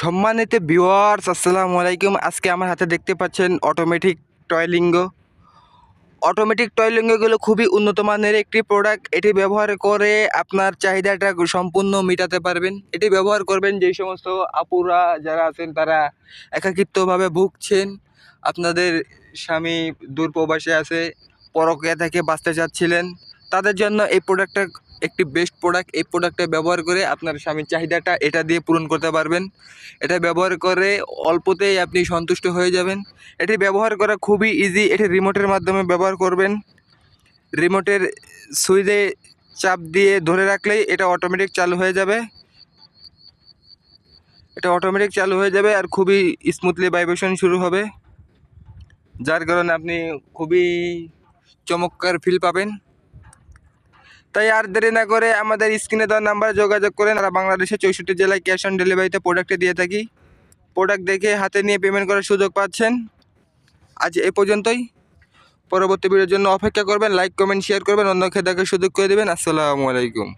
সম্মানিত ভিউয়ার্স আসসালামু আলাইকুম। আজকে আমার হাতে দেখতে পাচ্ছেন অটোমেটিক টয়লিঙ্গ অটোমেটিক টয়লিঙ্গগুলো খুবই উন্নত মানের একটি প্রোডাক্ট এটি ব্যবহার করে আপনার চাহিদাটা সম্পূর্ণ মেটাতে পারবেন। এটি ব্যবহার করবেন যেই সমস্ত আপুরা যারা আছেন, তারা একাকিত্বভাবে ভুগছেন। আপনাদের স্বামী দূর প্রবাসে আছে, পরকিয়া থেকে বাঁচতে চাচ্ছিলেন। তাদের জন্য এই প্রোডাক্টটা একটি বেস্ট প্রোডাক্ট এই প্রোডাক্টটা ব্যবহার করে আপনার স্বামীর চাহিদাটা এটা দিয়ে পূরণ করতে পারবেন। এটা ব্যবহার করে অল্পতেই আপনি সন্তুষ্ট হয়ে যাবেন। এটি ব্যবহার করা খুবই ইজি এটি রিমোটের মাধ্যমে ব্যবহার করবেন। রিমোটের সুইচে চাপ দিয়ে ধরে রাখলেই এটা অটোমেটিক চালু হয়ে যাবে। এটা অটোমেটিক চালু হয়ে যাবে আর খুবই স্মুথলি ভাইব্রেশন শুরু হবে। যার কারণে আপনি খুবই চমৎকার ফিল পাবেন। তাই আর দেরি না করে আমাদের স্ক্রিনে দেওয়া নাম্বারে যোগাযোগ করেন আর বাংলাদেশের চৌষট্টি জেলায় ক্যাশ অন ডেলিভারিতে প্রোডাক্টে দিয়ে থাকি। প্রোডাক্ট দেখে হাতে নিয়ে পেমেন্ট করার সুযোগ পাচ্ছেন। আজ এ পর্যন্তই। পরবর্তী ভিডিওর জন্য অপেক্ষা করবেন লাইক কমেন্ট শেয়ার করবেন অন্য দেখার সুযোগ করে দেবেন। আসসালামু আলাইকুম।